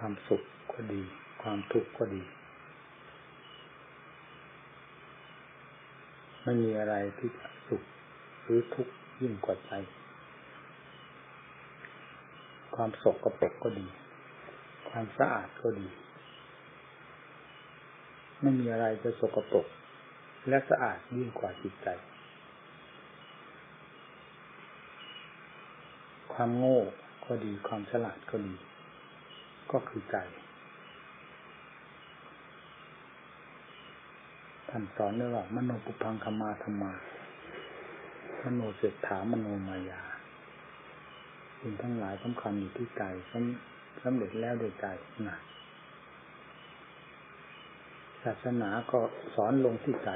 ความสุขก็ดี ความทุกข์ก็ดี ไม่มีอะไรที่จะสุขหรือทุกข์ยิ่งกว่าใจ ความสกปรกก็ดี ความสะอาดก็ดี ไม่มีอะไรจะสกปรกและสะอาดยิ่งกว่าจิตใจ ความโง่ก็ดีความฉลาดก็ดี ก็คือใจท่านสอนด้วยว่ามโนปุพังคมาธรรมามโนเศรษฐามโนมายาสิ่งทั้งหลายสำคัญอยู่ที่ใจสำเร็จแล้วโดยใจนะศาสนาก็สอนลงที่ใจ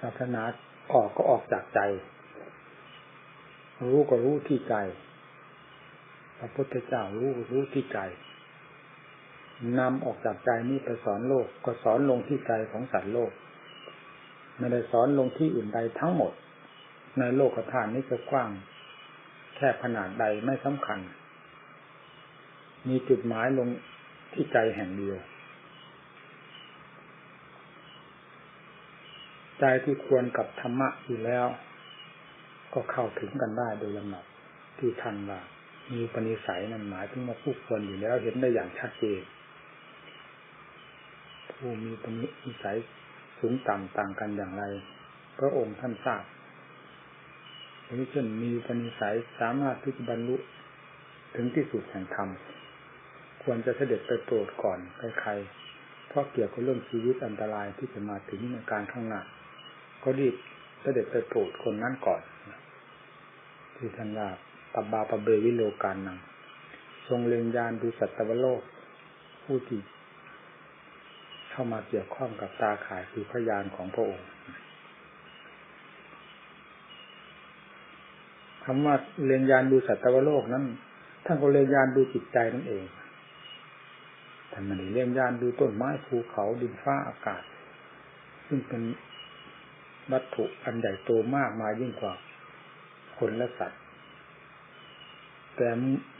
ศาสนาออกก็ออกจากใจ รู้ก็รู้ที่ใจพระพุทธเจ้ารู้รู้ที่ใจนำออกจากใจนี้ไปสอนโลก ก็สอนลงที่ใจของสัตว์โลก ไม่ได้สอนลงที่อื่นใดทั้งหมด ในโลกฐานนี้จะกว้าง แค่ขนาดใดไม่สำคัญ มีจุดหมายลงที่ใจแห่งเดียว ใจที่ควรกับธรรมะอยู่แล้ว ก็เข้าถึงกันได้โดยลำดับที่ทันว่ามีปณิสัยนั้นหมายถึงว่าผู้ควรอยู่แล้วเห็นได้อย่างชัดเจนผู้มีปณิสัยสูงต่ำต่างกันอย่างไร พระองค์ท่านทราบนี้เช่นมีปณิสัยสามารถที่จะบรรลุถึงที่สุดแห่งธรรมควรจะเสด็จไปโปรดก่อนใครๆเพราะเกี่ยวกับเรื่องชีวิตอันตรายที่จะมาถึงในการข้างหน้าก็รีบเสด็จไปโปรดคนนั้นก่อน ที่ท่านว่าปบาปเบวิโลการนัง ทรงเล็งยานดูสัตวโลก ผู้ที่เข้ามาเกี่ยวข้องกับตาข่ายคือพยานของพระองค์คำว่าเรียนยานดูสัตวโลกนั้นท่านก็เรียนยานดูจิตใจนั่นเองท่านไม่ได้เรียนยานดูต้นไม้ภูเขาดินฟ้าอากาศ ซึ่งเป็นวัตถุอันใหญ่โตมากมายิ่งกว่า คนและสัตว์ แต่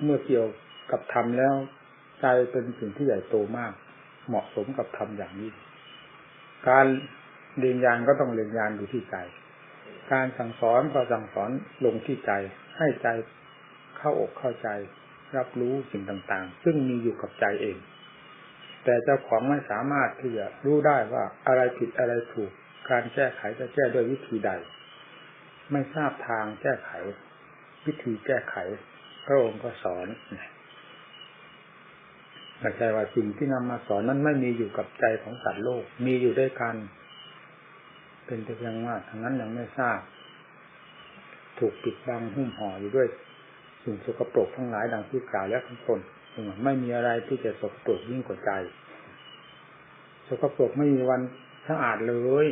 เมื่อเกี่ยวกับธรรมแล้วใจเป็นสิ่งที่ใหญ่โตมาก เหมาะสมกับธรรมอย่างนี้การเรียนยานก็ต้องเรียนยานอยู่ที่ใจ การสั่งสอนก็สั่งสอนลงที่ใจ ให้ใจเข้าอกเข้าใจ รับรู้สิ่งต่างๆ ซึ่งมีอยู่กับใจเอง แต่เจ้าของไม่สามารถที่จะรู้ได้ว่าอะไรผิดอะไรถูก การแก้ไขจะแก้ด้วยวิธีใด ไม่ทราบทางแก้ไข วิธีแก้ไข พระองค์ก็สอนไม่ใช่ว่าสิ่งที่นำมาสอนนั้นไม่มีอยู่กับใจของสัตว์โลก มีอยู่ด้วยกัน เป็นแต่เพียงว่าทางนั้นยังไม่ทราบ ถูกปิดบังหุ้มห่ออยู่ด้วย สิ่งสกปรกทั้งหลายดังที่กล่าวแล้วทั้งตนไม่มีอะไรที่จะสกปรกยิ่งกว่าใจ สกปรกไม่มีวันสะอาดเลย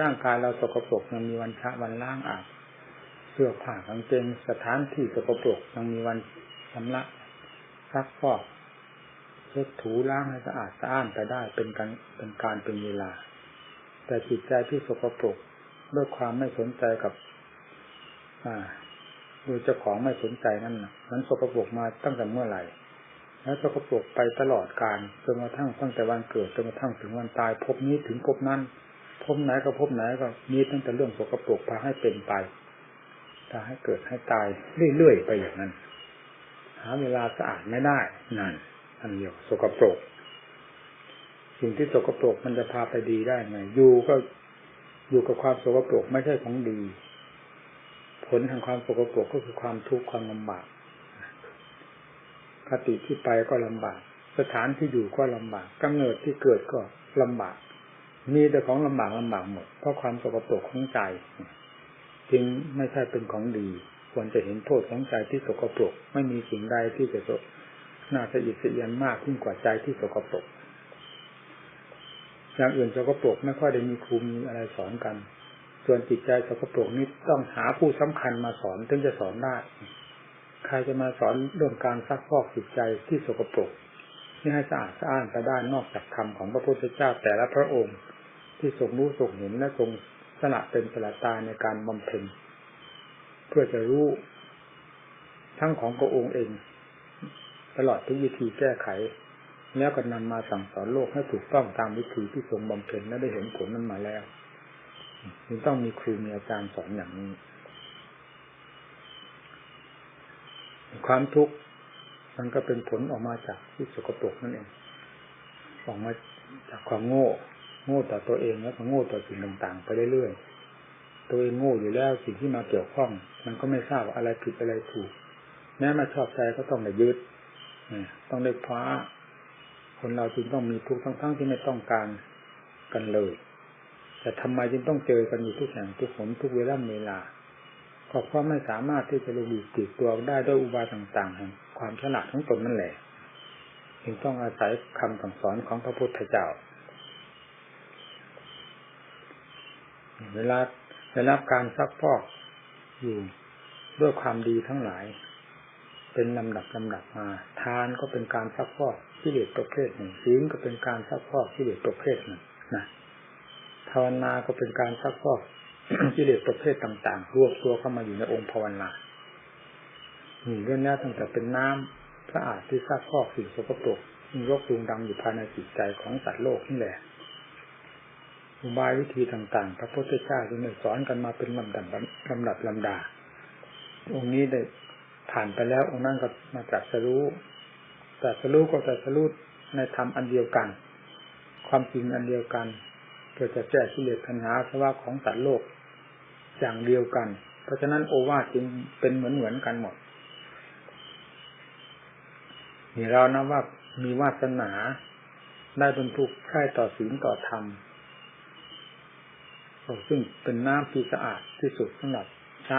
ร่างกายเราสกปรกยังมีวันชะวันล้างอาบเสื้อผ้ากางเกงสถานที่สกปรกยังมีวันชำระซักฟอกเช็ดถูล้างให้สะอาดสะอ้านไปได้เป็นการเป็นการเป็นเวลา แต่จิตใจที่สกปรกด้วยความไม่สนใจกับ อ่าโดยเจ้าของไม่สนใจนั่นนั้นสกปรกมาตั้งแต่เมื่อไหร่แล้วสกปรกไปตลอดการจนกระทั่งตั้งแต่วันเกิดจนกระทั่งถึงวันตายพบนี้ถึงพบนั้น พบไหนก็พบไหนก็มีตั้งแต่เรื่องสกปรกพาให้เป็นไปพาให้เกิดให้ตายเรื่อยๆไปอย่างนั้น หาเวลาสะอาดไม่ได้นั่นอันเดียวสกปรก สิ่งที่สกปรกมันจะพาไปดีได้ไงอยู่ก็อยู่กับความสกปรกไม่ใช่ของดี ผลทางความสกปรกก็คือความทุกข์ความลำบากคติที่ไปก็ลำบาก สถานที่อยู่ก็ลำบากกำเนิดที่เกิดก็ลำบาก มีแต่ของลำบากลำบากหมด เพราะความสกปรกของใจ จึงไม่ใช่เป็นของดี ควรจะเห็นโทษของใจที่สกปรก ไม่มีสิ่งใดที่จะน่าสะอิดสะเอียนมากยิ่งกว่าใจที่สกปรกอย่างอื่นสกปรกไม่ค่อยได้มีครูมีอะไรสอนกัน ส่วนจิตใจสกปรกนี้ต้องหาผู้สำคัญมาสอนถึงจะสอนได้ ใครจะมาสอนเรื่องการซักฟอกจิตใจที่สกปรก นี่ให้สะอาดสะอ้านไปได้นอกจากคำของพระพุทธเจ้าแต่ละพระองค์ ที่ทรงรู้ทรงเห็นและทรงสละเป็นสละตาในการบำเพ็ญเพื่อจะรู้ทั้งของพระองค์เอง ตลอดทุกวิธีแก้ไข แล้วก็นำมาสั่งสอนโลกให้ถูกต้องตามวิธีที่ทรงบำเพ็ญและได้เห็นผลนั้นมาแล้วจึงต้องมีครูมีอาจารย์สอนอย่างนี้ ความทุกข์ มันก็เป็นผลออกมาจากที่สกปรกนั่นเองออกมาจากความโง่ โง่ต่อตัวเองแล้วก็โง่ต่อสิ่งต่างๆ ไปเรื่อยๆตัวเองโง่อยู่แล้วสิ่งที่มาเกี่ยวข้อง มันก็ไม่ทราบอะไรผิดอะไรถูก แม้มาชอบใจก็ต้องได้ยึดต้องได้คว้าคนเราจึงต้องมีทุกข์ทั้งๆที่ไม่ต้องการกันเลย แต่ทำไมจึงต้องเจอกันอยู่ทุกแห่งทุกหนทุกเวลาเวลาก็เพราะไม่สามารถที่จะรู้ติดตัวได้ด้วยอุบายต่างๆแห่ง ความฉลาดของตนนั่นแหละจึงต้องอาศัยคำสั่งสอนของพระพุทธเจ้า เวลาได้รับการซักพอกอยู่ด้วยความดีทั้งหลาย เป็นลำดับลำดับมา ทานก็เป็นการซักพอกที่เดชประเภทหนึ่งศีลก็เป็นการซักพอกที่เดชประเภทหนึ่งนะภาวนาก็เป็นการซักพอกกิเลสประเภทต่าง ๆ รวบตัวเข้ามาอยู่ในองค์ภาวนา เรื่องนี้ตั้งแต่เป็นน้ำสะอาดที่ซักพอกสิ่งสกปรกรกรุงดำอยู่ภายในจิตใจของสัตว์โลกนี่แหละอุบายวิธีต่างๆ พระพุทธเจ้าจึงได้สอนกันมาเป็นลำดับลำดับลำดา องค์นี้ได้ผ่านไปแล้วองค์นั้นก็มาตรัสรู้ตรัสรู้ก็ตรัสรู้ในธรรมอันเดียวกัน ความจริงอันเดียวกันเพื่อจะแก้กิเลสปัญหาสภาวะของสัตว์โลกอย่างเดียวกัน เพราะฉะนั้นโอวาทจึงเป็นเหมือนเหมือนกันหมด นี่เรานะว่ามีวาสนา ได้บรรทุกใคร่ต่อศีลต่อธรรมซึ่งเป็นน้ำที่สะอาดที่สุดสำหรับชะ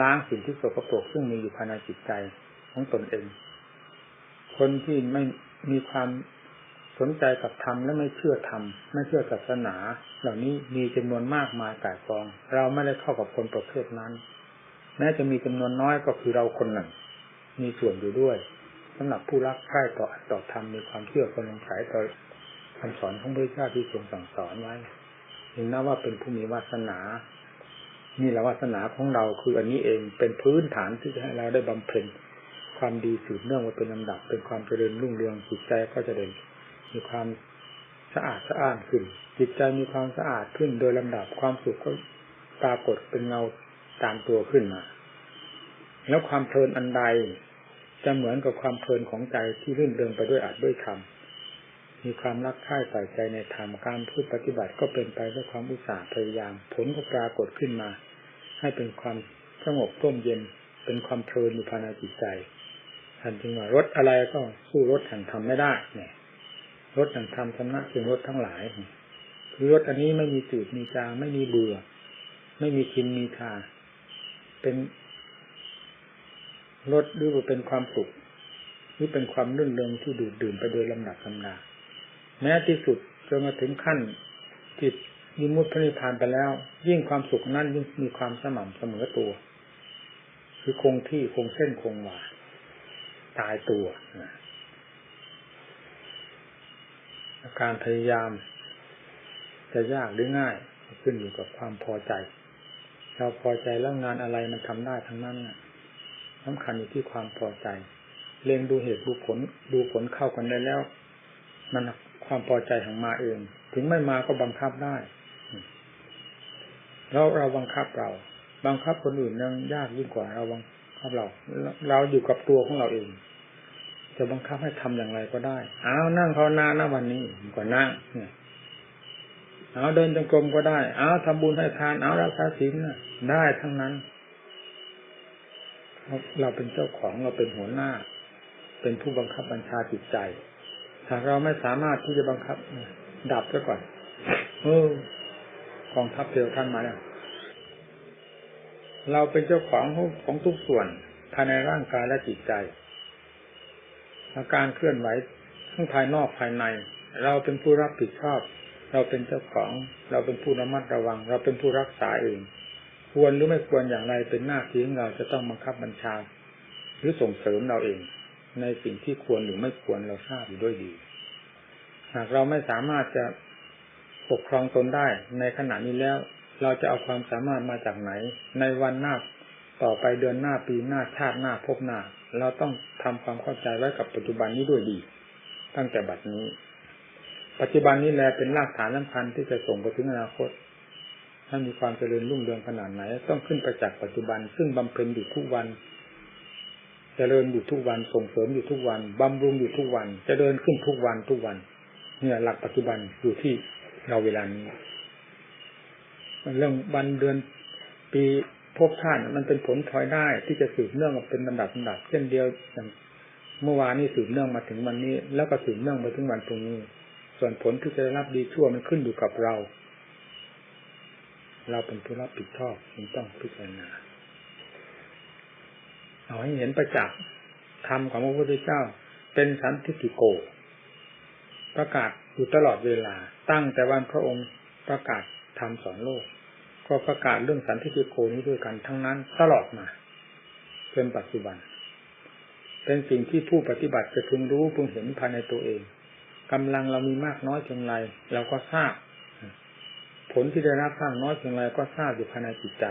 ล้างสิ่งที่สกปรกซึ่งมีอยู่ภายในจิตใจของตนเอง คนที่ไม่มีความสนใจกับธรรมและไม่เชื่อธรรมไม่เชื่อศาสนา เหล่านี้มีจำนวนมากมายกายกอง เราไม่ได้เข้ากับคนประเภทนั้น แม้จะมีจำนวนน้อยก็คือเราคนหนึ่ง มีส่วนอยู่ด้วย สำหรับผู้รักใคร่ต่อต่อธรรมมีความเชื่อคนลงขายต่อคำสอนของพระเจ้าที่ทรงสั่งสอนไว้ถึงนับว่าเป็นผู้มีวาสนา นี่แหละวาสนาของเราคืออันนี้เองเป็นพื้นฐานที่จะให้เราได้บำเพ็ญความดีสืบเนื่องมาเป็นลำดับ เป็นความเจริญรุ่งเรืองจิตใจก็จะเด่นมีความสะอาดสะอ้านขึ้น จิตใจมีความสะอาดขึ้น โดยลำดับความสุขก็ปรากฏเป็นเงาตามตัวขึ้นมา แล้วความเพลินอันใด จะเหมือนกับความเพลินของใจที่รื่นเริงไปด้วยอาจด้วยธรรมมีความรักใคร่ใส่ใจในธรรมการพูดปฏิบัติก็เป็นไปด้วยความอุตสาห์พยายาม ผลก็ปรากฏขึ้นมา ให้เป็นความสงบร่มเย็น เป็นความเพลินอยู่ภายในจิตใจท่านจึงว่ารถอะไรก็สู้รถแห่งธรรมไม่ได้เนี่ยรถแห่งธรรมชนะคือรถทั้งหลายคือรถอันนี้ไม่มีจืดมีจางไม่มีเบื่อ ไม่มีกินมีทาเป็น รถหรือว่าเป็นความสุขหรือเป็นความรื่นเริงที่ดูดดื่มไปโดยลำดับลำดาแม้ที่สุดจนมาถึงขั้นจิตมีมุตพระนิพพานไปแล้ว ยิ่งความสุขนั้นยิ่งมีความสม่ำเสมอตัว คือคงที่คงเส้นคงวาตายตัวการพยายาม จะยากหรือง่าย ขึ้นอยู่กับความพอใจ เราพอใจแล้วงานอะไรมันทำได้ทั้งนั้น สำคัญอยู่ที่ความพอใจเล็งดูเหตุดูผลดูผลเข้ากันได้แล้วมันความพอใจของมาเอง ถึงไม่มาก็บังคับได้เราเราบังคับเรา บังคับคนอื่นยังยากยิ่งกว่าเราบังคับเรา เราอยู่กับตัวของเราเอง จะบังคับให้ทำอย่างไรก็ได้เอานั่งภาวนาหน้าวันนี้ก็นั่งเนี่ยเอาเดินจงกรมก็ได้เอาทำบุญให้ทานเอารักษาศีลได้ทั้งนั้น เราเป็นเจ้าของเราเป็นหัวหน้า เป็นผู้บังคับบัญชาจิตใจหากเราไม่สามารถที่จะบังคับ ดับซะก่อนเออกองทัพเร็วท่านมาแล้วเราเป็นเจ้าของของทุกส่วนภายในร่างกายและจิตใจ อาการเคลื่อนไหวทั้งภายนอกภายใน เราเป็นผู้รับผิดชอบ เราเป็นเจ้าของ เราเป็นผู้ระมัดระวัง เราเป็นผู้รักษาเอง ควรหรือไม่ควรอย่างไรเป็นหน้าที่ของเราจะต้องบังคับบัญชา หรือส่งเสริมเราเอง ในสิ่งที่ควรหรือไม่ควรเราทราบอยู่ด้วยดี หากเราไม่สามารถจะปกครองตนได้ ในขณะนี้แล้ว เราจะเอาความสามารถมาจากไหน ในวันหน้าต่อไปเดือนหน้าปีหน้าชาติหน้าพบหน้า เราต้องทำความเข้าใจไว้กับปัจจุบันนี้ด้วยดี ตั้งแต่บัดนี้ ปัจจุบันนี้แหละเป็นรากฐานสำคัญที่จะส่งไปถึงอนาคต ถ้ามีความเจริญรุ่งเรืองขนาดไหน ต้องขึ้นไปจากปัจจุบัน ซึ่งบำเพ็ญอยู่ทุกวัน เจริญอยู่ทุกวันส่งเสริมอยู่ทุกวันบำรุงอยู่ทุกวัน เจริญขึ้นทุกวันทุกวัน เนี่ย หลักปัจจุบันอยู่ที่เราเวลานี้เรื่องวันเดือนปีภพชาติมันเป็นผลพลอยได้ที่จะสืบเนื่องมาเป็นลำดับลำดับเช่นเดียวอย่างเมื่อวานนี้สืบเนื่องมาถึงวันนี้ แล้วก็สืบเนื่องมาถึงวันตรงนี้ ส่วนผลที่จะได้รับดีชั่วมันขึ้นอยู่กับเรา เราเป็นผู้รับผิดชอบจึงต้องพิจารณาเอาให้เห็นประจักษ์ธรรมของพระพุทธเจ้า เป็นสันติกิโก ประกาศอยู่ตลอดเวลา ตั้งแต่วันพระองค์ประกาศธรรมสอนโลก ก็ประกาศเรื่องสันติกิโกนี้ด้วยกันทั้งนั้นตลอดมาจนปัจจุบัน เป็นสิ่งที่ผู้ปฏิบัติจะพึงรู้พึงเห็นภายในตัวเองกำลังเรามีมากน้อยเพียงไรเราก็ทราบ ผลที่ได้รับมากน้อยเพียงไรก็ทราบอยู่ภายในจิตใจ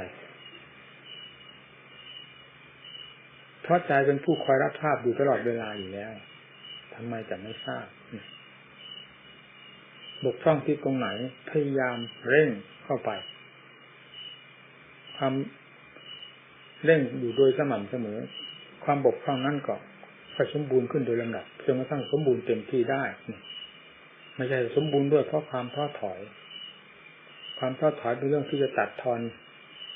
เพราะใจเป็นผู้คอยรับทราบอยู่ตลอดเวลาอยู่แล้วทำไมจะไม่ทราบบกพร่องที่ตรงไหนพยายามเร่งเข้าไปความเร่งอยู่โดยสม่ำเสมอ ความบกพร่องนั้นก็ค่อยสมบูรณ์ขึ้นโดยลำดับจนกระทั่งสมบูรณ์เต็มที่ได้ ไม่ใช่สมบูรณ์ด้วยเพราะความท้อถอย ความท้อถอยเป็นเรื่องที่จะตัดทอน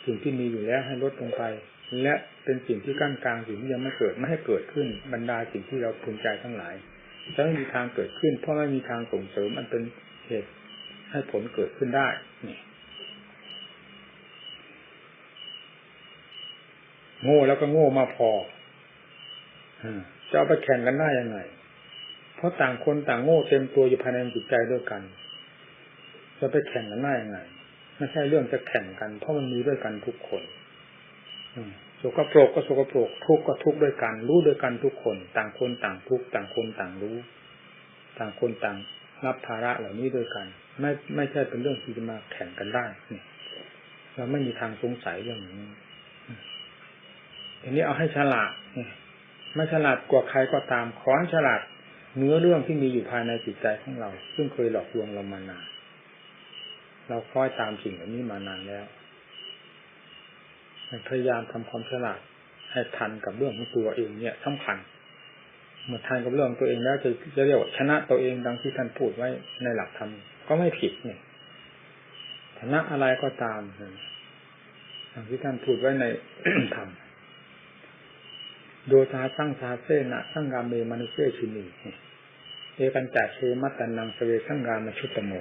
สิ่งที่มีอยู่แล้วให้ลดลงไป และเป็นสิ่งที่กั้นกลางสิ่งที่ยังไม่เกิดไม่ให้เกิดขึ้นบรรดาสิ่งที่เราภูมิใจทั้งหลายจะไม่มีทางเกิดขึ้น เพราะไม่มีทางส่งเสริมมันเป็นเหตุให้ผลเกิดขึ้นได้นี่โง่แล้วก็โง่มาพอจะเอาไปแข่งกันได้ยังไง เพราะต่างคนต่างโง่เต็มตัวอยู่ภายในจิตใจด้วยกัน จะไปแข่งกันได้ยังไงไม่ใช่เรื่องจะแข่งกัน เพราะมันมีด้วยกันทุกคนสกปรกก็สกปรกทุกข์ก็ทุกข์ด้วยกัน รู้ด้วยกันทุกคน ต่างคนต่างทุกข์ต่างคนต่างรู้ ต่างคนต่างรับภาระเหล่านี้ด้วยกัน ไม่ไม่ใช่เป็นเรื่องที่จะมาแข่งกันได้เราไม่มีทางสงสัยเรื่องนี้ทีนี้เอาให้ฉลาดไม่ฉลาดกว่าใครก็ตามขอให้ฉลาดเนื้อเรื่องที่มีอยู่ภายในจิตใจของเรา ซึ่งเคยหลอกลวงเรามานาน เราคอยตามสิ่งเหล่านี้มานานแล้วพยายามทำความฉลาดให้ทันกับเรื่องของตัวเองเนี่ยสำคัญเมื่อทันกับเรื่องตัวเองแล้วจะจะเรียกว่าชนะตัวเองดังที่ท่านพูดไว้ในหลักธรรมก็ไม่ผิดเนี่ยชนะอะไรก็ตามดังที่ท่านพูดไว้ในธรรมโดชาตั้งชาเซนะตั้งกามเมมนุเซชินีเอกันจัดเชมัตตันนังสเวสังกามชุตโม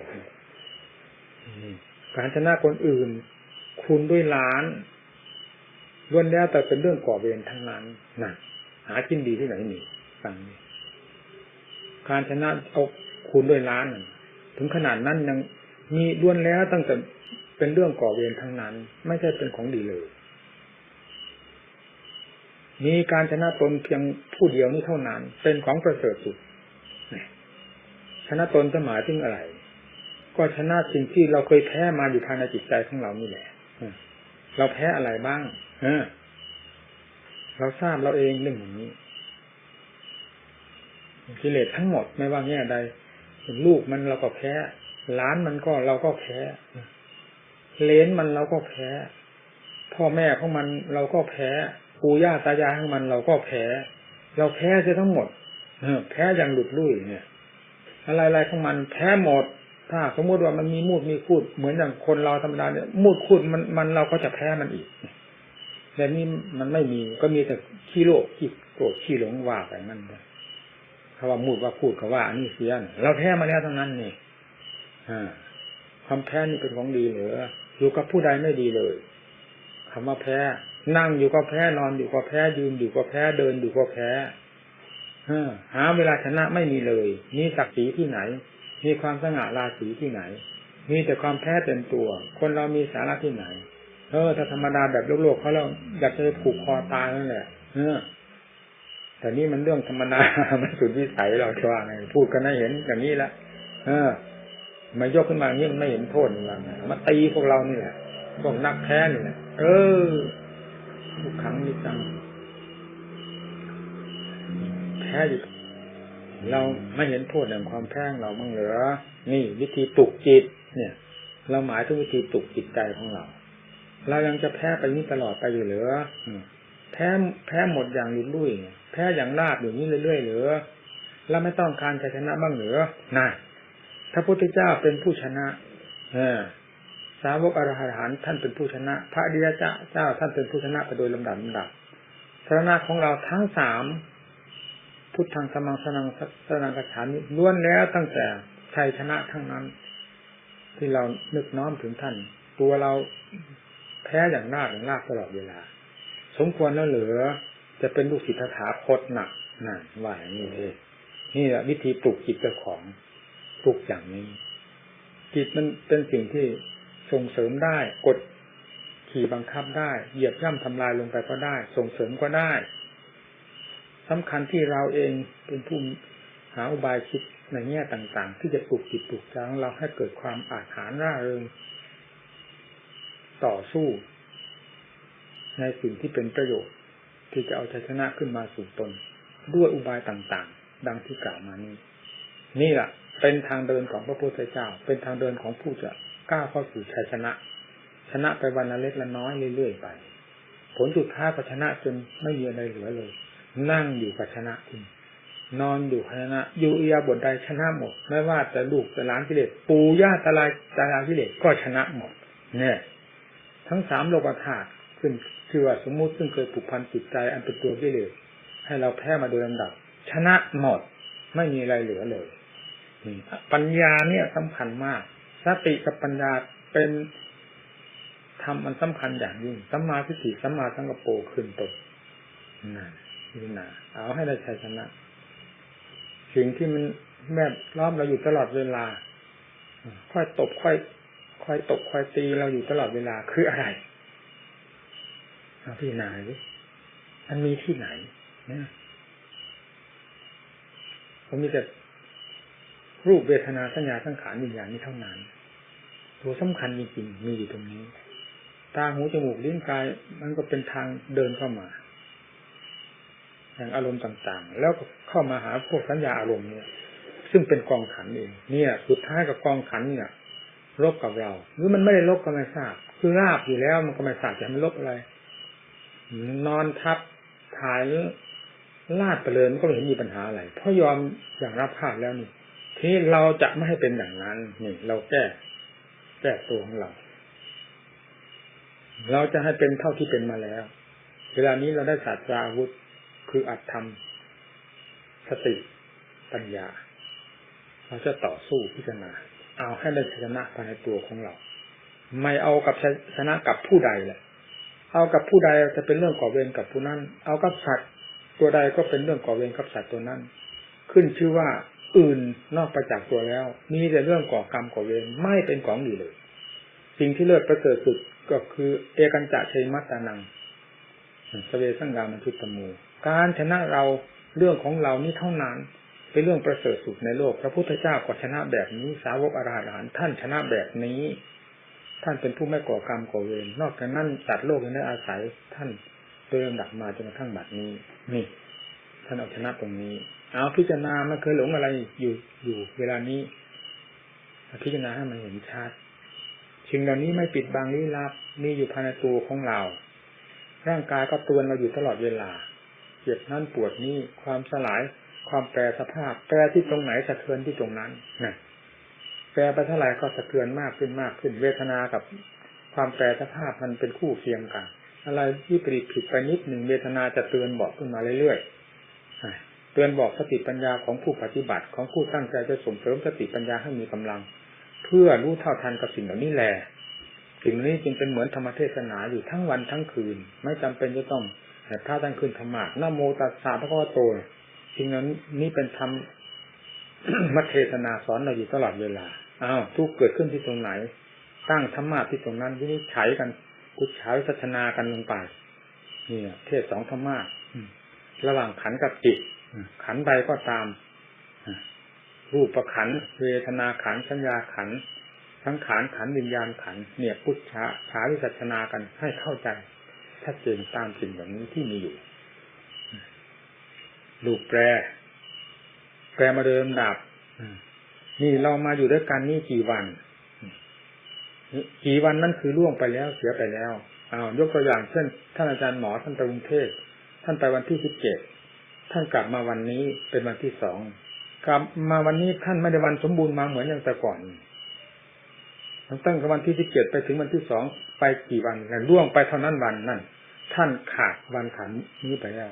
การชนะคนอื่น คุณด้วยล้านล้วนแล้วแต่เป็นเรื่องก่อเวรทั้งนั้นน่ะ หากินดีที่ไหนมีฟังนี่การชนะเอาคุณด้วยล้านถึงขนาดนั้นยังมีล้วนแล้วตั้งแต่เป็นเรื่องก่อเวรทั้งนั้น ไม่ใช่เป็นของดีเลย มีการชนะตนเพียงผู้เดียวนี้เท่านั้น เป็นของประเสริฐสุดชนะตนจะหมายถึงอะไร ก็ชนะสิ่งที่เราเคยแพ้มาอยู่ภายในจิตใจของเรานี่แหละเราแพ้อะไรบ้างเออเราทราบเราเองเรื่องอย่างนี้กิเลสทั้งหมดไม่ว่าแง่ใดลูกมันเราก็แพ้หลานมันก็เราก็แพ้เลนมันเราก็แพ้ พ่อแม่ของมันเราก็แพ้ปู่ย่าตายายของมันเราก็แพ้ เราแพ้เสียทั้งหมดเออแพ้อย่างหลุดลุ่ยเนี่ย อะไรๆของมันแพ้หมด ถ้าสมมติว่ามันมีมูดมีคูด เหมือนอย่างคนเราธรรมดาเนี่ยมูดคูดมันมันเราก็จะแพ้มันอีกแต่นี่มันไม่มีก็มีแต่ขี้โลภขี้โกรธขี้หลงว่าไปนั่นเลยเขาว่ามูดว่าพูดเขาว่าอันนี้เสียนเราแพ้มาแล้วทั้งนั้นนี่อ่าความแพ้นี่เป็นของดีเหรืออยู่กับผู้ใดไม่ดีเลยคำว่าแพ้ นั่งอยู่ก็แพ้นอนอยู่ก็แพ้ยืนอยู่ก็แพ้เดินอยู่ก็แพ้หาเวลาชนะไม่มีเลยมีศักดิ์ศรีที่ไหน มีความสง่าราศีที่ไหน มีแต่ความแพ้เต็มตัว คนเรามีสาระที่ไหน เออถ้าธรรมดาแบบโลกๆเขาเราอยากจะผูกคอตายนั่นแหละเออแต่นี่มันเรื่องธรรมดามันสุดวิสัยเราชว่าไงพูดกันให้เห็นอย่างนี้ละเออมายกขึ้นมาอย่างนี้มันไม่เห็นโทษมันมาตีพวกเรานี่แหละพวกนักแพ้นี่แหละเออทุกขังนิจังแพ้อยู่ เราไม่เห็นโทษแห่งความแพ้งเราบ้างเหรอ นี่วิธีปลุกจิต เนี่ย เราหมายถึงวิธีปลุกจิตใจของเรา เรายังจะแพ้ไปนี้ตลอดไปอยู่เหรือแพ้แพ้หมดอย่างลุลุ่ยแพ้อย่างราบอยู่นี้เรื่อยๆเหรือเราไม่ต้องการชัยชนะบ้างเหรือน่ะพระพุทธเจ้าเป็นผู้ชนะเออสาวกอรหันต์ท่านเป็นผู้ชนะ พระอริยเจ้าเจ้าท่านเป็นผู้ชนะไปโดยลำดับลำดับสาระของเราทั้งสาม พุทธังสมังสนังสนังกระฉามิล้วนแล้วตั้งแต่ชัยชนะทั้งนั้น ที่เรานึกน้อมถึงท่าน ตัวเราแพ้อย่างนาอย่างลากตลอดเวลา สมควรแล้วเหลือจะเป็นลูกศิษย์ถาคตหนักนั่นว่าอย่างนี้เองนี่แหละวิธีปลุกจิตเจ้าของปลุกอย่างนี้ จิตมันเป็นสิ่งที่ส่งเสริมได้กดขี่บังคับได้ เหยียบย่ำทำลายลงไปก็ได้ ส่งเสริมก็ได้ สำคัญที่เราเองเป็นผู้หาอุบายคิดในแง่ต่างๆ ที่จะปลุกจิตปลุกใจของเราให้เกิดความอาถรรพ์ร่าเริงต่อสู้ ในสิ่งที่เป็นประโยชน์ ที่จะเอาชัยชนะขึ้นมาสู่ตน ด้วยอุบายต่างๆ ดังที่กล่าวมานี้ นี่แหละเป็นทางเดินของพระพุทธเจ้า เป็นทางเดินของผู้จะกล้าเข้าสู่ชัยชนะ ชนะไปวันละเล็กละน้อยเรื่อยๆไป ผลสุดท้ายก็ชนะจนไม่มีอะไรเหลือเลย นั่งอยู่กับชนะคุณนอนอยู่ชนะ อยู่อียาบทใดชนะหมด ไม่ว่าแต่ลูกแต่หลานกิเลสปูย่าตะลายตาลากิเลสก็ชนะหมด เนี่ย ทั้งสามโลกธาตุขึ้นคือว่าสมมุติซึ่งเคยผูกพันจิตใจอันเป็นตัวกิเลสให้เราแพ้มาโดยลำดับ ชนะหมด ไม่มีอะไรเหลือเลยปัญญาเนี่ยสำคัญมาก สติกับปัญญาเป็นทำมันสำคัญอย่างยิ่งสัมมาทิฏฐิสัมมาสังกปรขึ้นตนนั่น นี่นะเอาให้ได้ชัยชนะ สิ่งที่มันแม่ล้อมเราอยู่ตลอดเวลา ค่อยตบค่อย ค่อยตบค่อยตีเราอยู่ตลอดเวลาคืออะไรเอาที่ไหนมันมีที่ไหนเนี่ยผมมีแต่รูปเวทนาสัญญาสังขารวิญญาณนี้เท่านั้น ตัวสำคัญจริงๆมีอยู่ตรงนี้ ตาหูจมูกลิ้นกาย มันก็เป็นทางเดินเข้ามา อย่างอารมณ์ต่างๆ แล้วเข้ามาหาพวกสัญญาอารมณ์เนี่ย ซึ่งเป็นกองขันเองเนี่ย สุดท้ายกับกองขันเนี่ยลบกับเรา หรือมันไม่ได้ลบก็ไม่ทราบ คือราบอยู่แล้วมันก็ไม่ทราบจะมันลบอะไร นอนทับถ่ายลาดไปเลยมันก็ไม่เห็นมีปัญหาอะไร เพราะยอมอย่างรับภาพแล้วนี่ที่เราจะไม่ให้เป็นอย่างนั้นนี่เราแก้ แก้ตัวของเรา เราจะให้เป็นเท่าที่เป็นมาแล้ว เวลานี้เราได้ศาสตราอาวุธ คืออัตธรรม สติปัญญา เราจะต่อสู้พิจารณา เอาให้ได้ชนะภายในตัวของเรา ไม่เอากับชนะกับผู้ใดแหละเอากับผู้ใดจะเป็นเรื่องก่อเวรกับผู้นั้น เอากับสัตว์ตัวใดก็เป็นเรื่องก่อเวรกับสัตว์ตัวนั้น ขึ้นชื่อว่าอื่นนอกไปจากตัวแล้ว มีแต่เรื่องก่อกรรมก่อเวรไม่เป็นของดีเลย สิ่งที่เลิศประเสริฐสุดก็คือ เอกันจะเชยมัตตานังสเวสังกามันทุตมู การชนะเราเรื่องของเรานี่เท่านั้น เป็นเรื่องประเสริฐสุดในโลก พระพุทธเจ้าก็ชนะแบบนี้ สาวกอรหันต์ท่านชนะแบบนี้ ท่านเป็นผู้ไม่ก่อกรรมก่อเวรนอกจากนั้นตัดโลกยังได้อาศัยท่านโดยลำดับมาจนกระทั่งบัดนี้นี่ท่านเอาชนะตรงนี้เอาพิจารณามันเคยหลงอะไรอยู่อยู่ เวลานี้พิจารณาให้มันเห็นชัดสิ่งเหล่านี้ไม่ปิดบังลี้ลับมีอยู่ภายในตัวของเรา ร่างกายก็ตือนเราอยู่ตลอดเวลา เจ็บนั่นปวดนี่ความสลาย ความแปรสภาพ แปรที่ตรงไหนสะเทือนที่ตรงนั้นนะแปรไปเท่าไหร่ก็สะเทือนมากขึ้นมากขึ้น เวทนากับความแปรสภาพมันเป็นคู่เคียงกัน อะไรที่ปริผิดไปนิดหนึ่งเวทนาจะเตือนบอกขึ้นมาเรื่อยๆเตือนบอกสติปัญญาของผู้ปฏิบัติของผู้ตั้งใจจะส่งเสริมสติปัญญาให้มีกำลัง เพื่อรู้เท่าทันกับสิ่งเหล่านี้แหละสิ่งนี้จึงเป็นเหมือนธรรมเทศนาอยู่ทั้งวันทั้งคืน ไม่จำเป็นจะต้อง แต่ถ้าตั้งคืนธรรมะนโมตัสสะพระพุทธโตสิ่งนั้นนี่เป็นธรรมมัเทศนาสอนเราอยู่ตลอดเวลาอ้าวทุกเกิดขึ้นที่ตรงไหน ตั้งธรรมะที่ตรงนั้นวินิจฉัยกันกุศลสัชนากันลงไปนี่เทศสองธรรมะระหว่างขันกับจิตขันใดก็ตามรูปประขันเวทนาขันสัญญาขันทั้งขันขันวิญญาณขันเนี่ยพุทธะขาวิสัชนากันให้เข้าใจ ชัดเจนตามสิ่งอย่างนี้ที่มีอยู่ ลูกแปร แปรมาเดิมดับนี่เรามาอยู่ด้วยกันนี่กี่วันกี่วันนั่นคือล่วงไปแล้วเสียไปแล้วอ้าวยกตัวอย่างเช่น ท่านอาจารย์หมอท่านไปกรุงเทพท่านไปวันที่สิบเจ็ดท่านกลับมาวันนี้เป็นวันที่สองกลับมาวันนี้ท่านไม่ได้วันสมบูรณ์มาเหมือนอย่างแต่ก่อน ตั้งแต่วันที่สิบเจ็ดไปถึงวันที่สองไปกี่วันแล้วล่วงไปเท่านั้นวันนั่นท่านขาดวันขันนี้ไปแล้ว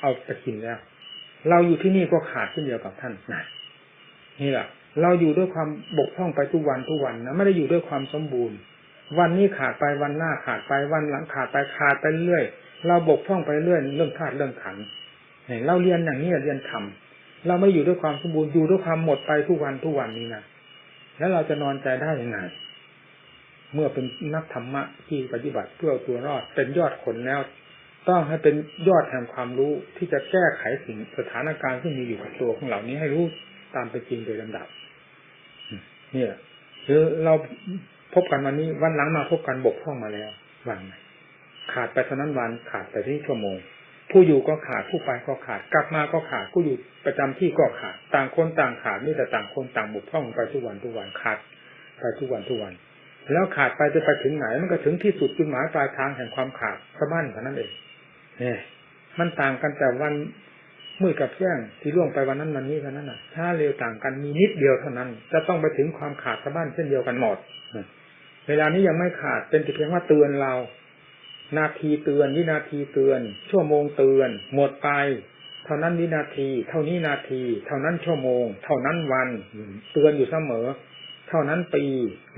เอาไปกินแล้ว เราอยู่ที่นี่ก็ขาดเช่นเดียวกับท่านนะนี่แหละเราอยู่ด้วยความบกพร่องไปทุกวันทุกวันนะไม่ได้อยู่ด้วยความสมบูรณ์ วันนี้ขาดไปวันหน้าขาดไปวันหลังขาดไปขาดไปเรื่อยเราบกพร่องไปเรื่อยเรื่องธาตุเรื่องขันเนี่ยเราเรียนอย่างนี้เรียนทำเราไม่อยู่ด้วยความสมบูรณ์อยู่ด้วยความหมดไปทุกวันทุกวันนี้นะแล้วเราจะนอนใจได้ยังไง เมื่อเป็นนักธรรมะที่ปฏิบัติเพื่อตัวรอด เป็นยอดคนแล้ว ต้องให้เป็นยอดแห่งความรู้ที่จะแก้ไขสิ่งสถานการณ์ที่มีอยู่กับตัวของเหล่านี้ให้รู้ตามเป็นจริงโดยลำดับ เนี่ยคือเราพบกันวันนี้วันหลังมาพบกันบกพร่องมาแล้ววันขาดไปเท่านั้นวันขาดไปที่ชั่วโมง ผู้อยู่ก็ขาดผู้ไปก็ขาด กลับมาก็ขาดผู้อยู่ประจำที่ก็ขาด ต่างคนต่างขาดนี่แต่ต่างคนต่างบกพร่องไปทุกวันทุกวันขาดไปทุกวันทุกวัน แล้วขาดไปจะไปถึงไหน มันก็ถึงที่สุดจุดหมายปลายทางแห่งความขาดสะบั้นเท่านั้นเองเนี่ยมันต่างกันแต่วันมืดกับแจ้งที่ล่วงไปวันนั้นวันนี้เท่านั้นน่ะถ้าเร็วต่างกันมีนิดเดียวเท่านั้น จะต้องไปถึงความขาดสะบั้นเช่นเดียวกันหมดเวลานี้ยังไม่ขาดเป็นเพียงว่าเตือนเรา นาทีเตือนวินาทีเตือน ชั่วโมงเตือน หมดไป เท่านั้นวินาที เท่านี้นาที เท่านั้นชั่วโมง เท่านั้นวัน เตือนอยู่เสมอ เท่านั้นปี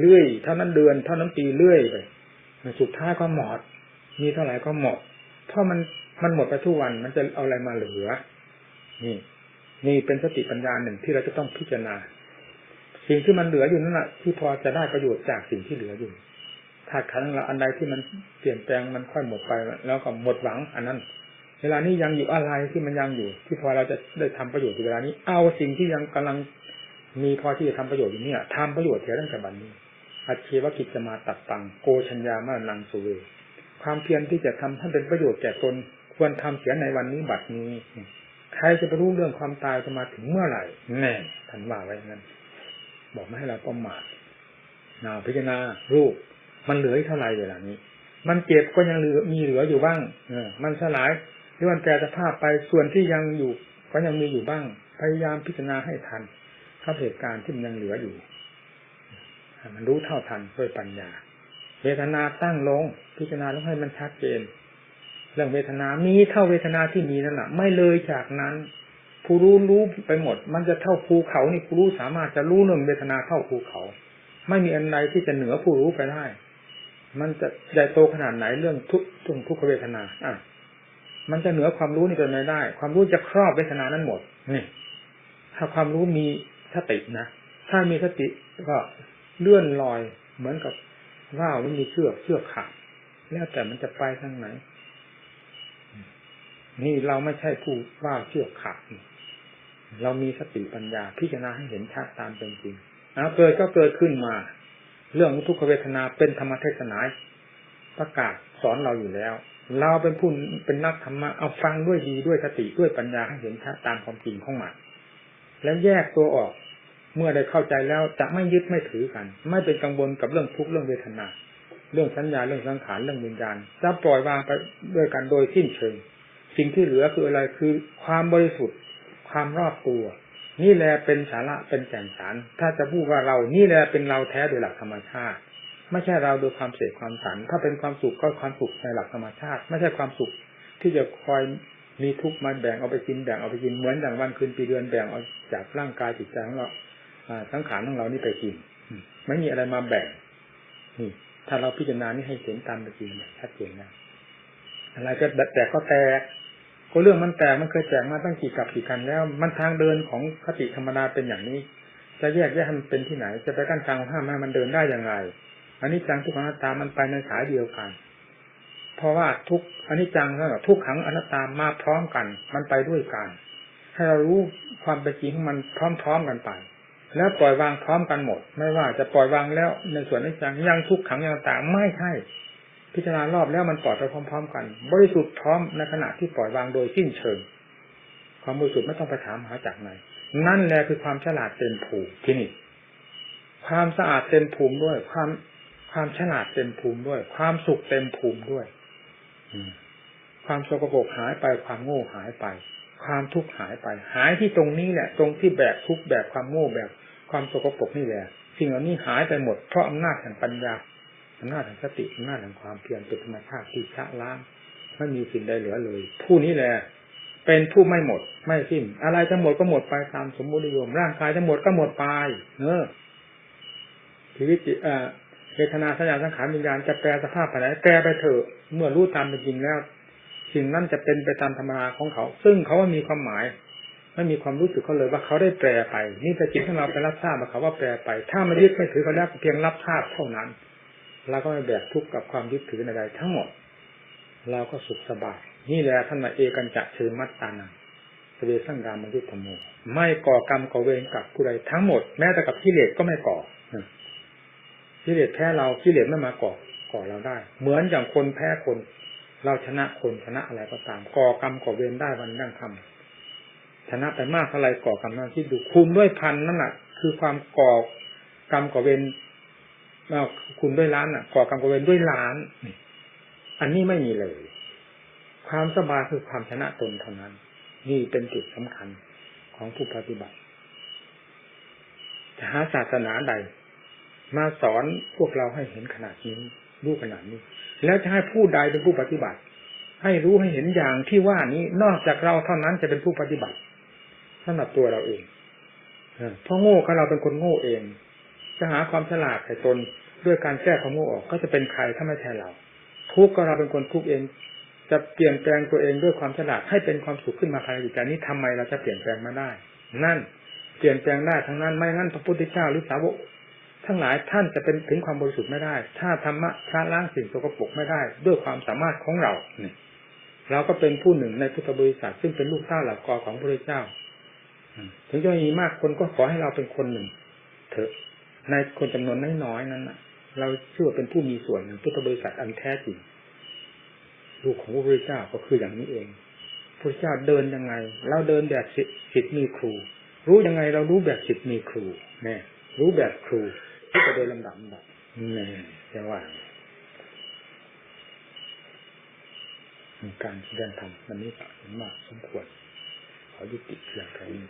เรื่อย เท่านั้นเดือน เท่านั้นปีเรื่อยไปสุดท้ายก็หมด มีเท่าไหร่ก็หมด เพราะมันมันหมดไปทุกวันมันจะเอาอะไรมาเหลือ นี่ นี่เป็นสติปัญญาหนึ่งที่เราจะต้องพิจารณา สิ่งที่มันเหลืออยู่นั่นแหละที่พอจะได้ประโยชน์จากสิ่งที่เหลืออยู่ถ้าขันเราอันใดที่มันเปลี่ยนแปลงมันค่อยหมดไปแล้วก็หมดหวังอันนั้น เวลานี้ยังอยู่อะไรที่มันยังอยู่ ที่พอเราจะได้ทำประโยชน์ในเวลานี้ เอาสิ่งที่ยังกำลัง มีพอที่จะทำประโยชน์อยู่เนี่ยทำประโยชน์เสียตั้งแต่บัดนนี้อัจฉริวกิจจะมาตัดตังโกชัญญามานังสุเวความเพียรที่จะทำให้เป็นประโยชน์แก่ตนควรทำเสียในวันนี้บัดนี้ใครจะไปรู้เรื่องความตายจะมาถึงเมื่อไหร่แน่ท่านว่าไว้งั้นบอกไม่ให้เราประมาทนาพิจารณารูป มันเหลือเท่าไหร่เวลานี้ มันเจ็บก็ยังเหลือมีเหลืออยู่บ้างเออมันสลายหรือมันแปรสภาพไปส่วนที่ยังอยู่ก็ยังมีอยู่บ้าง พยายามพิจารณาให้ทัน กับเหตุการณ์ที่มันยังเหลืออยู่ มันรู้เท่าทันด้วยปัญญา เวทนาตั้งลง พิจารณาแล้วให้มันชัดเจน เรื่องเวทนา มีเท่าเวทนาที่มีนั่นแหละไม่เลยจากนั้น ผู้รู้รู้ไปหมด มันจะเท่าภูเขานี่ผู้รู้สามารถจะรู้เรื่องเวทนาเท่าภูเขา ไม่มีอันใดที่จะเหนือผู้รู้ไปได้ มันจะใหญ่โตขนาดไหนเรื่องทุกทุกทุกเวทนาอะมันจะเหนือความรู้นี่เป็นไม่ได้ ความรู้จะครอบเวทนานั้นหมดนี่ถ้าความรู้มี สตินะ ถ้ามีสติก็เลื่อนลอยเหมือนกับว่าวมันมีเชือกเชือกขาดแล้วแต่มันจะไปทางไหน นี่เราไม่ใช่ผู้ว่าวเชือกขาดเรามีสติปัญญา พิจารณาให้เห็นชัดตามเป็นจริงเกิดก็เกิดขึ้นมา เรื่องทุกขเวทนาเป็นธรรมเทศนาประกาศสอนเราอยู่แล้ว เราเป็นผู้เป็นนักธรรมะเอาฟังด้วยดีด้วยสติด้วยปัญญาให้เห็นชัดตามความจริงของมัน แล้วแยกตัวออก เมื่อได้เข้าใจแล้วจะไม่ยึดไม่ถือกัน ไม่เป็นกังวลกับเรื่องทุกข์เรื่องเวทนา เรื่องสัญญาเรื่องสังขารเรื่องวิญญาณจะปล่อยวางไปด้วยกันโดยสิ้นเชิง สิ่งที่เหลือคืออะไรคือความบริสุทธิ์ ความรอบตัว นี่แหละเป็นสาระเป็นแก่นสาร ถ้าจะพูดว่าเรานี่แหละเป็นเราแท้โดยหลักธรรมชาติ ไม่ใช่เราโดยความเสกความสันถ้าเป็นความสุขก็ความสุขในหลักธรรมชาติ ไม่ใช่ความสุขที่จะคอย มีทุกข์มาแบ่งเอาไปกินแบ่งเอาไปกินเหมือนอย่างวันคืนปีเดือนแบ่งเอาจากร่างกายจิตใจของเราสังขารของเรานี่ไปกินไม่มีอะไรมาแบ่งนี่ถ้าเราพิจารณานี่ให้เห็นตามเป็นจริงชัดเจนนะอะไรก็แต่ก็แตกก็เรื่องมันแตกมันเคยแตกมาตั้งกี่กับกี่กันแล้ว มันทางเดินของคติธรรมดาเป็นอย่างนี้ จะแยกแยกมันเป็นที่ไหน จะไปกั้นกลางห้ามให้มันเดินได้อย่างไรอันนี้จังทุกขังตตามันไปในสายเดียวกัน เพราะว่าทุกอนนี้จังแล้วทุกขังอนัตตามาพร้อมกัน มันไปด้วยกันให้เรารู้ความเป็นจริงของมันพร้อมๆกันไป แล้วปล่อยวางพร้อมกันหมด ไม่ว่าจะปล่อยวางแล้วในส่วนอนี้จังยังทุกขังอนัตตาไม่ใช่พิจารณารอบแล้วมันปล่อยไปพร้อม ๆ กัน บริสุทธิ์พร้อมในขณะที่ปล่อยวางโดยสิ้นเชิง ความบริสุทธิ์ไม่ต้องไปถามหาจากไหน นั่นแหละคือความฉลาดเต็มภูมิที่นี่ความสะอาดเต็มภูมิด้วย ความความฉลาดเต็มภูมิด้วย ความสุขเต็มภูมิด้วย ความสกปรกหายไปความโง่หายไป ความทุกข์หายไป หายที่ตรงนี้แหละตรงที่แบกทุกข์แบกความโง่แบกความสกปรกนี่แหละสิ่งเหล่านี้หายไปหมดเพราะอำนาจแห่งปัญญาอำนาจแห่งสติอำนาจแห่งความเพียรเป็นธรรมชาติที่ชะล้างไม่มีสิ่งใดเหลือเลย ผู้นี้แหละเป็นผู้ไม่หมด ไม่สิ้น อะไรจะหมดก็หมดไปตามสมบูรณ์นิยมร่างกายจะหมดก็หมดไปเนอชีวิตจิต เวทนาสัญญาสังขารวิญญาณจะแปลสภาพไปไหนแปลไปเถอะเมื่อรู้ตามเป็นจริงแล้ว สิ่งนั้นจะเป็นไปตามธรรมนาของเขา ซึ่งเขาว่ามีความหมาย ไม่มีความรู้สึกเขาเลยว่าเขาได้แปลไป นี่แต่จิตของเราไปรับทราบมาเขาว่าแปลไป ถ้าไม่ยึดไม่ถือเขาแล้วเพียงรับทราบเท่านั้นเราก็ไม่แบกทุกข์กับความยึดถือใดๆทั้งหมด เราก็สุขสบาย นี่แหละท่านมาเอกันจะเชิญมัตตานังสเวสังการมยุทธโมไม่ก่อกรรมก่อเวรกับผู้ใดทั้งหมด แม้แต่กับกิเลสก็ไม่ก่อ กิเลสแพ้เรากิเลสไม่มาก่อก่อเราได้ เหมือนอย่างคนแพ้คน เราชนะคนชนะอะไรก็ตาม ก่อกรรมก่อเวรได้วันนั่งทำชนะไปมากเท่าไรก่อกรรมนั้นที่ดูคูณด้วยพันนั่นแหละคือความก่อกรรมก่อเวรเราคุณด้วยล้านอะ ก่อกรรมก่อเวรด้วยล้าน อันนี้ไม่มีเลย ความสบายคือความชนะตนเท่านั้น นี่เป็นจุดสำคัญของผู้ปฏิบัติจะหาศาสนาใด มาสอนพวกเราให้เห็นขนาดนี้รู้ขนาดนี้ แล้วจะให้ผู้ใดเป็นผู้ปฏิบัติ ให้รู้ให้เห็นอย่างที่ว่านี้นอกจากเราเท่านั้นจะเป็นผู้ปฏิบัติสำหรับตัวเราเองเพราะโง่ก็เราเป็นคนโง่เอง จะหาความฉลาดใส่ตนด้วยการแก้ความโง่ออกก็จะเป็นใครถ้าไม่ใช่เรา ทุกข์ก็เราเป็นคนทุกข์เอง จะเปลี่ยนแปลงตัวเองด้วยความฉลาดให้เป็นความสุขขึ้นมาภายในจิตใจนี้ทำไมเราจะเปลี่ยนแปลงมาได้ นั่นเปลี่ยนแปลงได้ทั้งนั้นไม่งั้นพระพุทธเจ้าหรือสาวก ทั้งหลายท่านจะเป็นถึงความบริสุทธิ์ไม่ได้ ถ้าธรรมะชาล้างสิ่งสกปรกไม่ได้ ด้วยความสามารถของเราเนี่ยเราก็เป็นผู้หนึ่งในพุทธบริษัทซึ่งเป็นลูกเต้าหลักกอของพระเจ้าถึงจะมีมากคนก็ขอให้เราเป็นคนหนึ่ง เถอะ ในคนจำนวนน้อยๆนั้นเราเชื่อเป็นผู้มีส่วนหนึ่งพุทธบริษัทอันแท้จริงลูกของพระพุทธเจ้าก็คืออย่างนี้เองพระเจ้าเดินยังไง เราเดินแบบสิทธิ์มีครู รู้ยังไงเรารู้แบบสิทธิ์มีครูแน่รู้แบบครู ที่จะโดยลำดับแบบแน่จะว่าการแสดงธรรมวันนี้ก็เห็นมากสมควรขอยุติเพียงแค่นี้